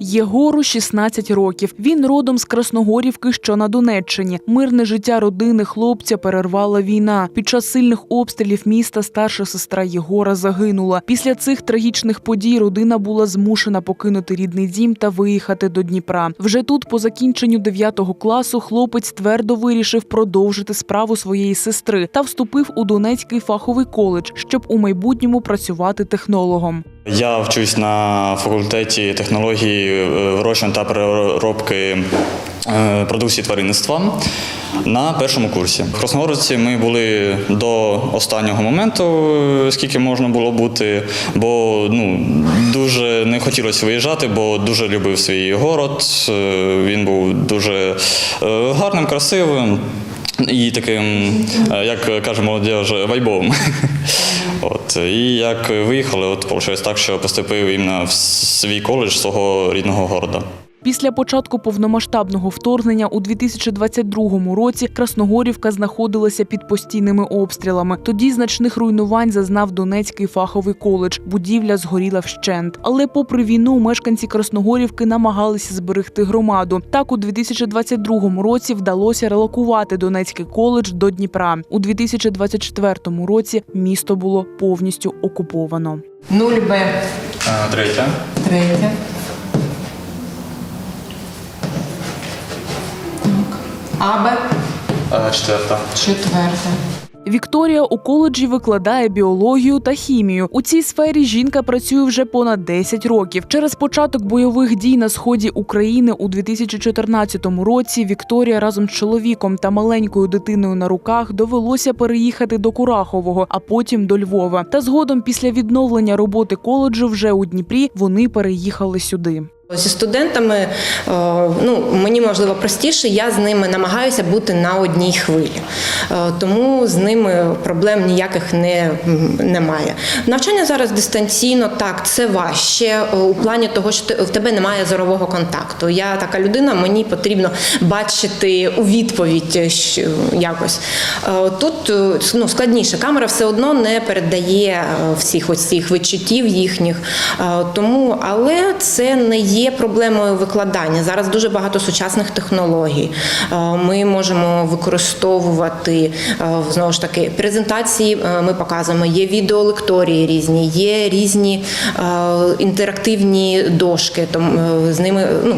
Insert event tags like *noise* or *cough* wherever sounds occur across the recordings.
Єгору 16 років. Він родом з Красногорівки, що на Донеччині. Мирне життя родини хлопця перервала війна. Під час сильних обстрілів міста старша сестра Єгора загинула. Після цих трагічних подій родина була змушена покинути рідний дім та виїхати до Дніпра. Вже тут, по закінченню 9 класу, хлопець твердо вирішив продовжити справу своєї сестри та вступив у Донецький фаховий коледж, щоб у майбутньому працювати технологом. Я вчусь на факультеті технології е, вирощування та переробки е, продукції тваринництва на першому курсі. В Красногорівці ми були до останнього моменту, е, скільки можна було бути, бо ну, дуже не хотілося виїжджати, бо дуже любив свій город. Він був дуже гарним, красивим. І таким, як каже молодіж, вайбовим. *laughs* От, і як виїхали, от вийшло так, що поступив іменно в свій коледж свого рідного города. Після початку повномасштабного вторгнення у 2022 році Красногорівка знаходилася під постійними обстрілами. Тоді значних руйнувань зазнав Донецький фаховий коледж. Будівля згоріла вщент. Але, попри війну, мешканці Красногорівки намагалися зберегти громаду. Так, у 2022 році вдалося релокувати Донецький коледж до Дніпра. У 2024 році місто було повністю окуповано. 0Б Третє. третє. АБ Четверта. четверте. Вікторія у коледжі викладає біологію та хімію. У цій сфері жінка працює вже понад 10 років. Через початок бойових дій на сході України у 2014 році Вікторія разом з чоловіком та маленькою дитиною на руках довелося переїхати до Курахового, а потім до Львова. Та згодом, після відновлення роботи коледжу, вже у Дніпрі вони переїхали сюди. Зі студентами е, ну, мені можливо простіше, я з ними намагаюся бути на одній хвилі. Е, Тому з ними проблем ніяких не, немає. Навчання зараз дистанційно, так, це важче е, у плані того, що в тебе немає зорового контакту. Я така людина, мені потрібно бачити у відповідь якось. Тут ну, складніше. Камера все одно не передає всіх ось цих відчуттів їхніх. Тому, але це не є проблемою викладання. Зараз дуже багато сучасних технологій. Е, Ми можемо використовувати е, знову ж таки презентації. е, Ми показуємо, є відеолекторії різні, є різні інтерактивні дошки. Тому з ними ну,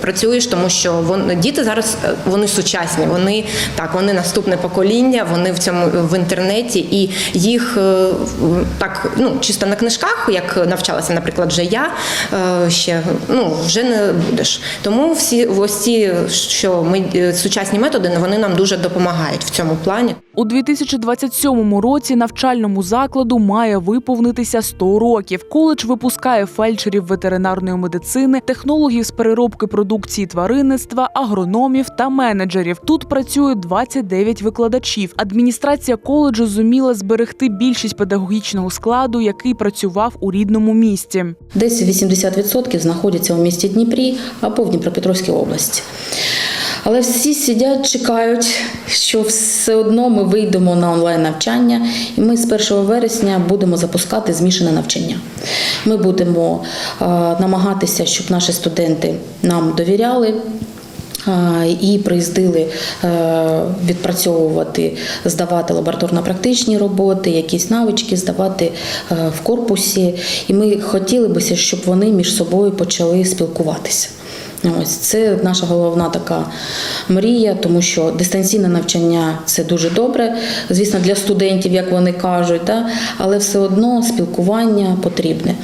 працюєш, тому що вон, діти зараз вони сучасні. Вони так, вони наступне покоління, вони в цьому в інтернеті, і їх так ну чисто на книжках, як навчалася, наприклад, вже я ще ну вже не будеш. Тому всі ось ці, що ми е, сучасні методи, вони нам дуже допомагають в цьому плані. У 2027 році навчальному закладу має виповнитися 100 років. Коледж випускає фельдшерів ветеринарної медицини, технологів з переробки продукції тваринництва, агрономів та менеджерів. Тут працює 29 викладачів. Адміністрація коледжу зуміла зберегти більшість педагогічного складу, який працював у рідному місті. Десь 80% знаходяться у місті Дніпрі або в Дніпропетровській області. Але всі сидять, чекають, що все одно ми вийдемо на онлайн навчання, і ми з 1 вересня будемо запускати змішане навчання. Ми будемо намагатися, щоб наші студенти нам довіряли. І приїздили е, відпрацьовувати, здавати лабораторно-практичні роботи, якісь навички здавати е, в корпусі. І ми хотіли би, щоб вони між собою почали спілкуватися. Ось це наша головна така мрія, тому що дистанційне навчання це дуже добре, звісно, для студентів, як вони кажуть, да? але все одно спілкування потрібне.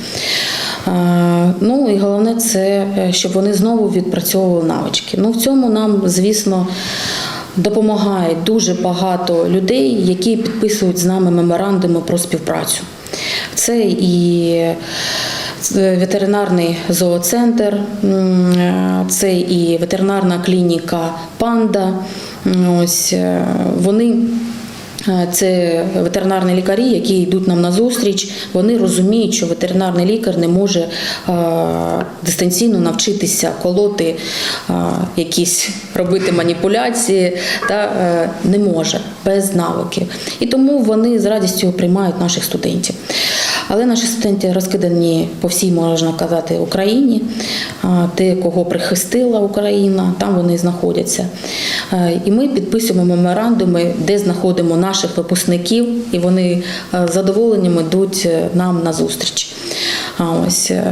Ну і головне це, е, щоб вони знову відпрацьовували навички. Ну в цьому нам, звісно, допомагає дуже багато людей, які підписують з нами меморандуми про співпрацю. Це і ветеринарний зооцентр, е, це і ветеринарна клініка Панда. Ось е, вони. е, Це ветеринарні лікарі, які йдуть нам на зустріч. Вони розуміють, що ветеринарний лікар не може дистанційно навчитися колоти якісь робити маніпуляції, та не може без навиків. І тому вони з радістю приймають наших студентів. Але наші студенти розкидані по всій, можна казати, Україні. Те, кого прихистила Україна, там вони знаходяться. І ми підписуємо меморандуми, де знаходимо наших випускників, і вони е, з задоволенням йдуть е, нам на зустріч. Ось е,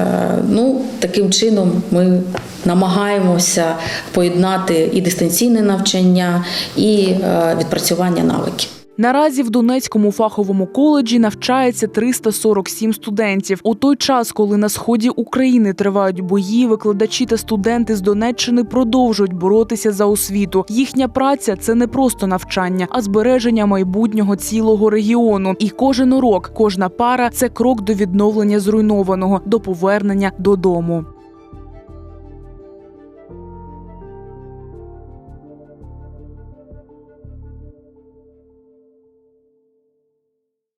ну таким чином ми намагаємося поєднати і дистанційне навчання, і відпрацювання навиків. Наразі в Донецькому фаховому коледжі навчається 347 студентів. У той час, коли на сході України тривають бої, викладачі та студенти з Донеччини продовжують боротися за освіту. Їхня праця це не просто навчання, а збереження майбутнього цілого регіону. І кожен урок, кожна пара це крок до відновлення зруйнованого, до повернення додому.